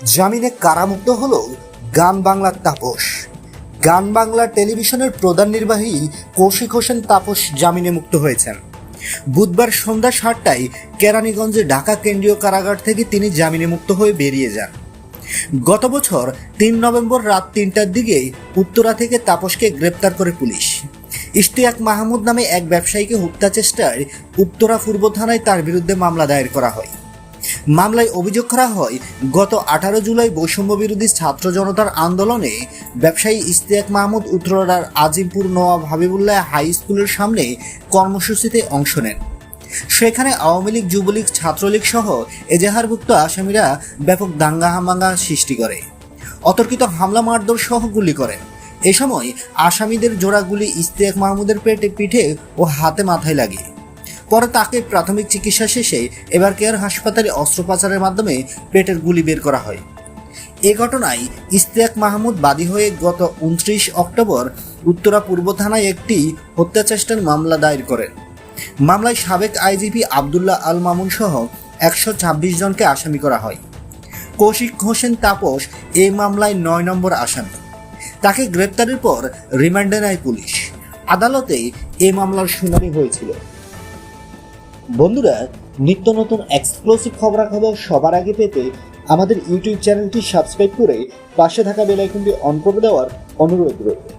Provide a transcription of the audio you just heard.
জামিনে কারামুক্ত হল গান বাংলার তাপস। গান বাংলা টেলিভিশনের প্রধান নির্বাহী কৌশিক হোসেন তাপস জামিনে মুক্ত হয়েছেন। বুধবার সন্ধ্যা সাতটায় কেরানীগঞ্জে ঢাকা কেন্দ্রীয় কারাগার থেকে তিনি জামিনে মুক্ত হয়ে বেরিয়ে যান। গত বছর তিন নভেম্বর রাত তিনটার দিকে উত্তরা থেকে তাপসকে গ্রেপ্তার করে পুলিশ। ইশতিয়াক মাহমুদ নামে এক ব্যবসায়ীকে হত্যা চেষ্টায় উত্তরা পূর্ব থানায় তার বিরুদ্ধে মামলা দায়ের করা হয়। মামলায় অভিযোগ করা হয়, গত আঠারো জুলাই বৈষম্য বিরোধী ছাত্র জনতার আন্দোলনে ব্যবসায়ী ইশতিয়াক মাহমুদ উত্তরার আজিমপুর নওয়াব হাবিবুল্লাহ হাই স্কুলের সামনে কর্মসূচিতে অংশ নেন। সেখানে আওয়ামী লীগ, যুবলীগ, ছাত্রলীগ সহ এজাহারভুক্ত আসামিরা ব্যাপক দাঙ্গা হামাঙ্গা সৃষ্টি করে। অতর্কিত হামলা মারধর সহ গুলি করেন। এ সময় আসামিদের জোড়া গুলি মাহমুদের পেটে পিঠে ও হাতে মাথায় লাগে। পরে তাকে প্রাথমিক চিকিৎসা শেষে এবার কেয়ার হাসপাতালে অস্ত্রোপচারের মাধ্যমে পেটের গুলি বের করা হয়। এ ঘটনায় ইশতিয়াক মাহমুদ বাদী হয়ে গত উনত্রিশ অক্টোবর উত্তরা পূর্ব থানায় একটি হত্যাচেষ্টার মামলা দায়ের করেন। মামলায় সাবেক আইজিপি আবদুল্লাহ আল মামুন সহ একশো ছাব্বিশ জনকে আসামি করা হয়। কৌশিক হোসেন তাপস এই মামলায় নয় নম্বর আসামি। তাকে গ্রেপ্তারের পর রিমান্ডে নেয় পুলিশ। আদালতে এ মামলার শুনানি হয়েছিল। বন্ধুরা, নিত্য নতুন এক্সক্লুসিভ খবরাখবর সবার আগে পেতে আমাদের ইউটিউব চ্যানেলটি সাবস্ক্রাইব করে পাশে থাকা বেল আইকনটি অন করে দেওয়ার অনুরোধ রইল।